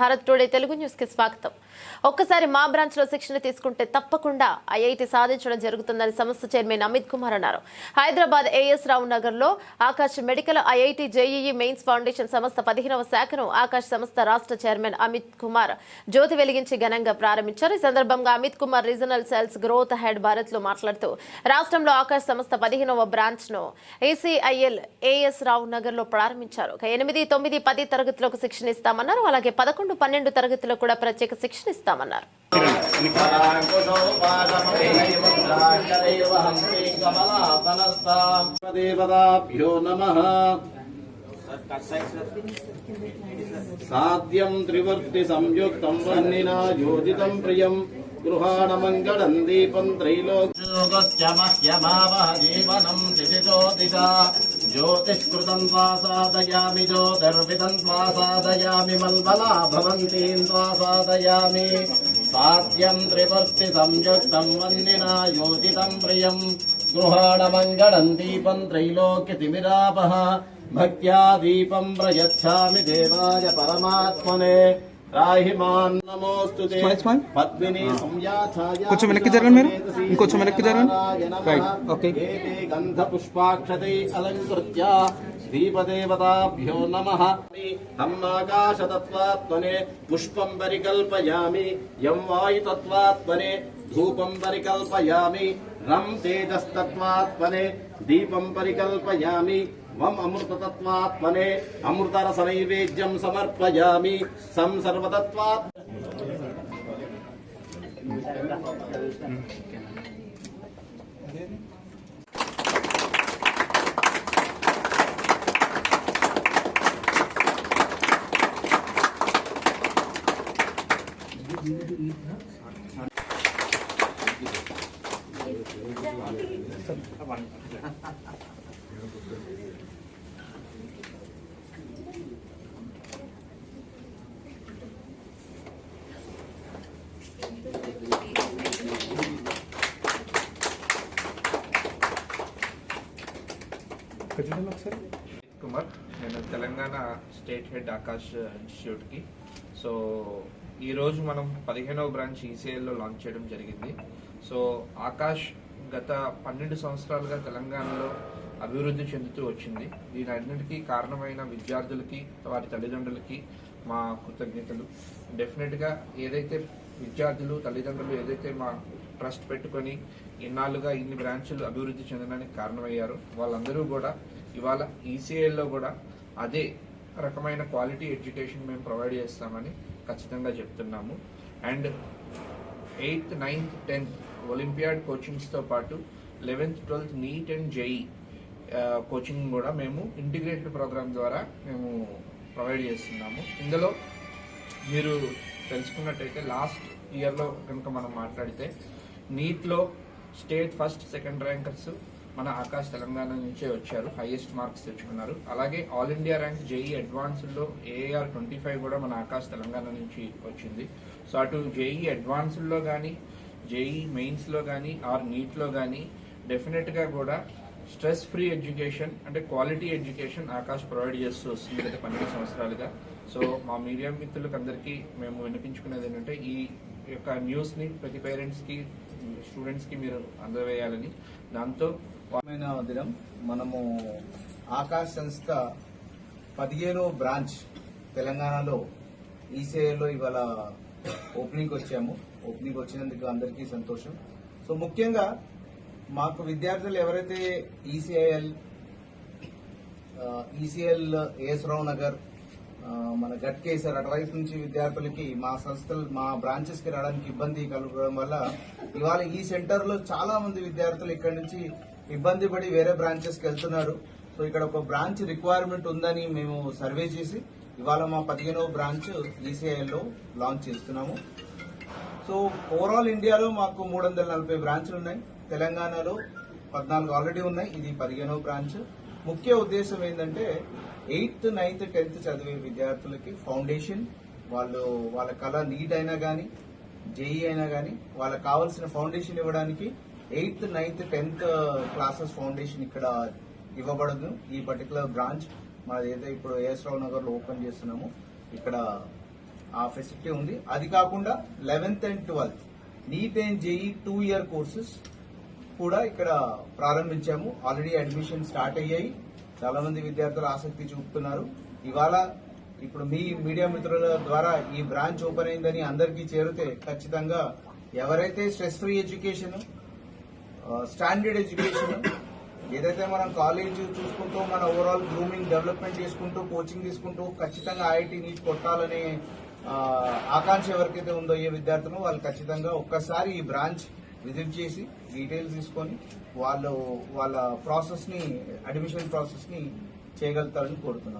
Bharat today Telugu న్యూస్కి స్వాగతం. ఒక్కసారి మా బ్రాంచ్లో శిక్షణ తీసుకుంటే తప్పకుండా ఐఐటి సాధించడం జరుగుతుందని సంస్థ చైర్మన్ అమిత్ కుమార్ అన్నారు. హైదరాబాద్ ఏఎస్ రావు నగర్లో Aakash medical IIT JEE mains foundation సంస్థ పదిహేనవ శాఖను ఆకాశ్ సంస్థ రాష్ట్ర చైర్మన్ అమిత్ కుమార్ జ్యోతి వెలిగించి ఘనంగా ప్రారంభించారు. ఈ సందర్భంగా Amit Kumar regional sales growth head భారత్లో మాట్లాడుతూ రాష్ట్రంలో ఆకాష్ సంస్థ పదిహేనవ బ్రాంచ్ను ఏసీఐఎల్ ఏఎస్ రావు నగర్లో ప్రారంభించారు ఎనిమిది తొమ్మిది పది తరగతులకు శిక్షణ ఇస్తామన్నారు. అలాగే పదకొండు పన్నెండు తరగతులకు కూడా ప్రత్యేక శిక్షణ ఇస్తామన్నారు. సాధ్యం త్రివర్తి సంయుక్తం వన్నినా యోజితం ప్రియం. గృహాణ మంగళం దీపం త్రైలోక్యమహ్యమావహీవనం దిశ జ్యోతిష్కృతం త్వా సాధయామి జ్యోతిర్విదం త్వా సాధయామి మల్బలా భవంతీం త్వా సాధయామి సాధ్యం త్రివర్తి సంయుక్తం వన్నినా యోజితం ప్రియం గృహాణ మంగళం దీపం త్రైలోక్యతిమిరాపహ భక్త్యా దీపం ప్రయచ్ఛామి దేవాయ పరమాత్మనే రాహిమాన్ నమోస్తు Smile, smile. పద్మిని సంయాఛాయ కొంచెం వెనక్కి జరగండి మీరు. ఇంకొంచెం వెనక్కి జరగండి. Right. Okay. గంధ పుష్పాక్షతై అలంకృత్య దీపదేవతాభ్యో నమ హమ్మాకాశతత్వాత్మనే పుష్పం పరికల్పయామి యం వాయుతత్వాత్మనే ధూపం పరికల్పయామి రం తేజస్తత్వాత్మనే దీపం పరికల్పయామి मम अमृततत्वात्मने अमृतरसनैवेद्यं समर्पयामि सं सर्वतत्वात् Thank you. కుమార్ నేను తెలంగాణ స్టేట్ హెడ్ ఆకాష్ ఇన్స్టిట్యూట్కి. సో ఈరోజు మనం పదిహేనవ బ్రాంచ్ ఈసీఐలో లాంచ్ చేయడం జరిగింది. సో ఆకాష్ గత పన్నెండు సంవత్సరాలుగా తెలంగాణలో అభివృద్ధి చెందుతూ వచ్చింది. దీనన్నిటికీ కారణమైన విద్యార్థులకి వారి తల్లిదండ్రులకి మా కృతజ్ఞతలు. డెఫినెట్గా ఏదైతే విద్యార్థులు తల్లిదండ్రులు ఏదైతే మా ట్రస్ట్ పెట్టుకొని ఇన్నాళ్ళుగా ఇన్ని బ్రాంచ్లు అభివృద్ధి చెందడానికి కారణమయ్యారు వాళ్ళందరూ కూడా ఇవాళ ఈసీఐలో కూడా అదే రకమైన క్వాలిటీ ఎడ్యుకేషన్ మేము ప్రొవైడ్ చేస్తామని ఖచ్చితంగా చెప్తున్నాము. And eighth ninth tenth olympiad కోచింగ్స్తో పాటు eleventh twelfth NEET and JEE coaching కూడా మేము ఇంటిగ్రేటెడ్ ప్రోగ్రామ్ ద్వారా మేము ప్రొవైడ్ చేస్తున్నాము. ఇందులో మీరు తెలుసుకున్నట్టయితే లాస్ట్ ఇయర్లో కనుక మనం మాట్లాడితే నీట్లో స్టేట్ ఫస్ట్ సెకండ్ ర్యాంకర్స్ మన ఆకాశ్ తెలంగాణ నుంచే వచ్చారు హైయెస్ట్ మార్క్స్ తెచ్చుకున్నారు. అలాగే ఆల్ ఇండియా ర్యాంక్ జేఈ అడ్వాన్స్డ్లో ఏఆర్ ట్వంటీ ఫైవ్ కూడా మన ఆకాశ్ తెలంగాణ నుంచి వచ్చింది. సో అటు జేఈ అడ్వాన్స్డ్లో కానీ జేఈ మెయిన్స్లో కానీ ఆర్ నీట్లో కానీ డెఫినెట్గా కూడా స్ట్రెస్ ఫ్రీ ఎడ్యుకేషన్ అంటే క్వాలిటీ ఎడ్యుకేషన్ ఆకాశ్ ప్రొవైడ్ చేస్తూ వస్తుంది గత పన్నెండు సంవత్సరాలుగా. సో మా మీడియా మిత్రులకు అందరికీ మేము వినిపించుకునేది ఏంటంటే ఈ యొక్క న్యూస్ని ప్రతి పేరెంట్స్కి స్టూడెంట్స్కి మీరు అందవేయాలని దాంతో మైన దినం. మనము ఆకాశ్ సంస్థ పదిహేనో బ్రాంచ్ తెలంగాణలో ఈసీఐలో ఇవాళ ఓపెనింగ్ వచ్చాము. ఓపెనింగ్ వచ్చినందుకు అందరికీ సంతోషం. సో ముఖ్యంగా మాకు విద్యార్థులు ఎవరైతే ECIL ECL A S Rao Nagar మన గట్కేసర్ అటువైపు నుంచి విద్యార్థులకి మా సంస్థలు మా బ్రాంచెస్కి రావడానికి ఇబ్బంది కలగడం వల్ల ఇవాళ ఈ సెంటర్లో చాలా మంది విద్యార్థులు ఇక్కడ నుంచి ఇబ్బంది పడి వేరే బ్రాంచెస్కి వెళ్తున్నారు. సో ఇక్కడ ఒక బ్రాంచ్ రిక్వైర్మెంట్ ఉందని మేము సర్వే చేసి ఇవాళ మా పదిహేనవ బ్రాంచ్ ఈసీఐలో లాంచ్ చేస్తున్నాము. సో ఓవరాల్ ఇండియాలో మాకు మూడు వందల నలభై బ్రాంచ్లు ఉన్నాయి. తెలంగాణలో పద్నాలుగు ఆల్రెడీ ఉన్నాయి. ఇది పదిహేనవ బ్రాంచ్ ముఖ్య ఉద్దేశం ఏంటంటే ఎయిత్ నైన్త్ టెన్త్ చదివే విద్యార్థులకి ఫౌండేషన్ వాళ్ళు వాళ్ళ కళ నీట్ అయినా కానీ జేఈ అయినా కానీ వాళ్ళకి కావాల్సిన ఫౌండేషన్ ఇవ్వడానికి eighth ninth tenth classes foundation ఇక్కడ ఇవ్వబడదు ఈ పర్టికులర్ బ్రాంచ్ మనది ఏదైతే ఇప్పుడు ఏఎస్ రావు నగర్లో ఓపెన్ చేస్తున్నాము ఇక్కడ ఆ ఫెసిలిటీ ఉంది. అది కాకుండా eleventh and twelfth NEET and JEE two year courses కూడా ఇక్కడ ప్రారంభించాము. ఆల్రెడీ అడ్మిషన్ స్టార్ట్ అయ్యాయి. చాలా మంది విద్యార్థులు ఆసక్తి చూపుతున్నారు. ఇవాళ ఇప్పుడు మీ మీడియా మిత్రుల ద్వారా ఈ బ్రాంచ్ ఓపెన్ అయిందని అందరికీ చేరితే ఖచ్చితంగా ఎవరైతే stress free education standard education ఏదైతే మనం కాలేజ్ చూసుకుంటూ మన ఓవరాల్ గ్రూమింగ్ డెవలప్మెంట్ చేసుకుంటూ కోచింగ్ తీసుకుంటూ ఖచ్చితంగా ఐఐటి నీట్ కొట్టాలనే ఆకాంక్ష ఎవరికైతే ఉందో ఏ విద్యార్థులు వాళ్ళు ఖచ్చితంగా ఒక్కసారి ఈ బ్రాంచ్ విజిట్ చేసి డీటెయిల్స్ తీసుకొని వాళ్ళు వాళ్ళ ప్రాసెస్ని అడ్మిషన్ ప్రాసెస్ని చేయగలుగుతారని కోరుతున్నాము